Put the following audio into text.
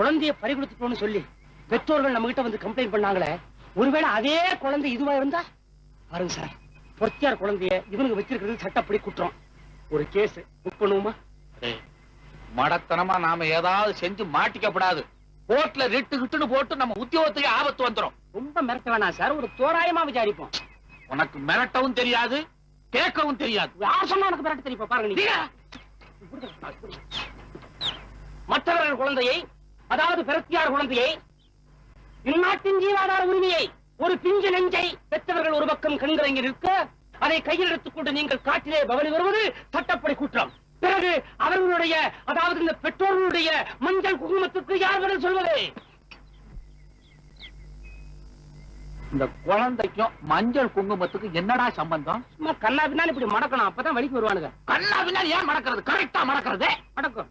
குழந்தைய பறி கொடுத்துட்டோம்னு சொல்லி பெற்றோர்கள் நம்ம கிட்ட வந்து கம்ப்ளைண்ட் பண்ணாங்களே ஒருவேளை அதே குழந்தை இதுவா இருந்தா? பாருங்க சார் பொறுத்தியார் குழந்தைய இவனுக்கு வச்சிருக்கிறது சட்டப்படி குற்றம். ஒரு கேஸ் புக் பண்ணுவோமா? மடத்தனமா நாம ஏதாவது செஞ்சு மாட்டிக்கப்படாது. கோர்ட்ல ரிட்டு கிட்டுன்னு போட்டு நம்ம உத்தியோகத்துக்கு ஆபத்து வந்துரும். ரொம்ப மிரட்ட வேணாம் சார் ஒரு தோராயமா விசாரிப்போம். உனக்கு மிரட்டவும் தெரியாது கேட்கவும் தெரியாது. யார் சொன்னா உனக்கு மிரட்ட தெரியும்? பாருங்க மற்றவர்கள் குழந்தையை அதாவது பிரத்தியார் குழந்தையை இந்நாட்டின் ஜீவாதார உரிமையை ஒரு பிஞ்சு நெஞ்சை பெற்றவர்கள் ஒரு பக்கம் கண்கலங்கி நிற்க அதை கையில் எடுத்துக்கொண்டு நீங்கள் காட்டிலே பவனி வருவது சட்டப்படி குற்றம். பிறகு அவர்களுடைய அதாவது இந்த பெற்றோர்களுடைய மஞ்சள் குங்குமத்துக்கு யார் பதில் சொல்வது? இந்த குழந்தைக்கும் மஞ்சள் குங்குமத்துக்கு என்னடா சம்பந்தம்? சும்மா பின்னால இப்படி மடக்கணும் அப்பதான் வலிக்கு வருவானுங்க. கண்ணா பின்னாடி ஏன் மடக்கிறது? கரெக்டா மடக்கிறது? மடக்கும்.